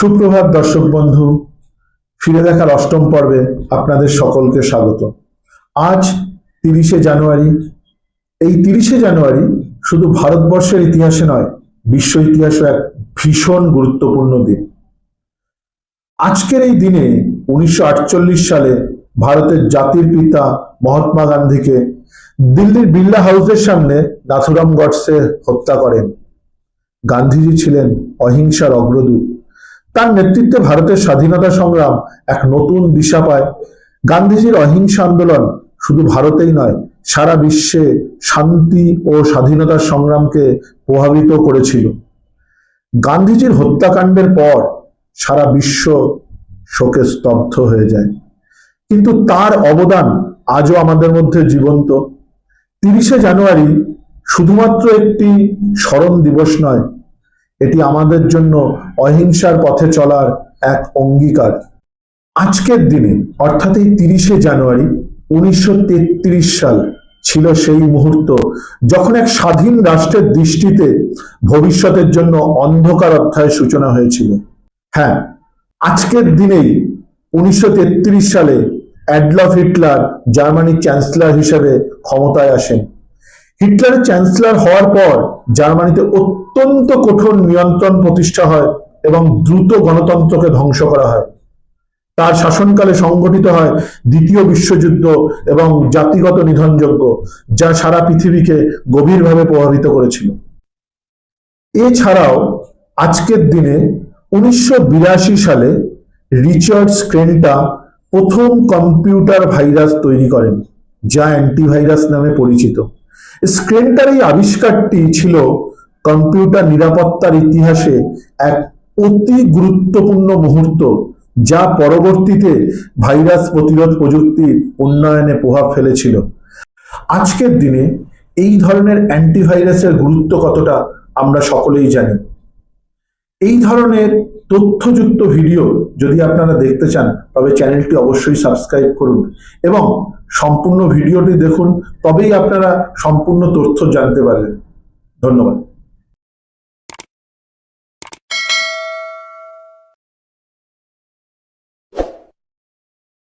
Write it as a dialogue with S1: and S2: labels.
S1: সুপ্রভাত দর্শক বন্ধু, ফিরে দেখার অষ্টম পর্বে আপনাদের সকলকে স্বাগত। আজ তিরিশে জানুয়ারি। এই তিরিশে জানুয়ারি শুধু ভারতবর্ষের ইতিহাসে নয়, বিশ্ব ইতিহাসে এক ভীষণ গুরুত্বপূর্ণ দিন। আজকের এই দিনে উনিশশো আটচল্লিশ সালে ভারতের জাতির পিতা মহাত্মা গান্ধীকে দিল্লির বিড়লা হাউসের সামনে নাথুরাম গডসে হত্যা করেন। গান্ধীজি ছিলেন অহিংসার অগ্রদূত। তার নেতৃত্বে ভারতের স্বাধীনতা সংগ্রাম এক নতুন দিশা পায়। গান্ধীজির অহিংসা আন্দোলন শুধু ভারতেই নয়, সারা বিশ্বে শান্তি ও স্বাধীনতার সংগ্রামকে প্রভাবিত করেছিল। গান্ধীজির হত্যাকাণ্ডের পর সারা বিশ্ব শোকে স্তব্ধ হয়ে যায়। কিন্তু তার অবদান আজও আমাদের মধ্যে জীবন্ত। তিরিশে জানুয়ারি শুধুমাত্র একটি স্মরণ দিবস নয় এটি আমাদের জন্য অহিংসার পথে চলার এক অঙ্গীকার। আজকের দিনে, অর্থাৎ এই তিরিশে জানুয়ারি, উনিশশো তেত্রিশ সাল ছিল সেই মুহূর্ত যখন এক স্বাধীন রাষ্ট্রের দৃষ্টিতে ভবিষ্যতের জন্য অন্ধকার অধ্যায়ের সূচনা হয়েছিল। হ্যাঁ আজকের দিনেই উনিশশো তেত্রিশ সালে অ্যাডলফ হিটলার জার্মানির চ্যান্সেলর হিসেবে ক্ষমতায় আসেন। হিটলারের চ্যান্সেলর হওয়ার পর জার্মানিতে অত্যন্ত কঠোর নিয়ন্ত্রণ প্রতিষ্ঠা হয় এবং দ্রুত গণতন্ত্রকে ধ্বংস করা হয়। তার শাসনকালে সংগঠিত হয় দ্বিতীয় বিশ্বযুদ্ধ এবং জাতিগত নিধনযজ্ঞ, যা সারা পৃথিবীকে গভীরভাবে প্রভাবিত করেছিল। এছাড়াও, আজকের দিনে উনিশশো বিরাশি সালে রিচার্ড স্ক্রেনটা প্রথম কম্পিউটার ভাইরাস তৈরি করেন, যা অ্যান্টিভাইরাস নামে পরিচিত। স্ক্রেনটার এই আবিষ্কারটি ছিল কম্পিউটার নিরাপত্তার ইতিহাসে এক অতি গুরুত্বপূর্ণ মুহূর্ত, যা পরবর্তীতে ভাইরাস প্রতিরোধ প্রযুক্তির উন্নয়নে প্রভাব ফেলেছিল। আজকের দিনে এই ধরনের অ্যান্টিভাইরাসের গুরুত্ব কতটা আমরা সকলেই জানি। এই ধরনের তথ্যযুক্ত ভিডিও যদি আপনারা দেখতে চান, তবে চ্যানেলটি অবশ্যই সাবস্ক্রাইব করুন এবং সম্পূর্ণ ভিডিওটি দেখুন, তবেই আপনারা সম্পূর্ণ তথ্য জানতে পারবেন। ধন্যবাদ।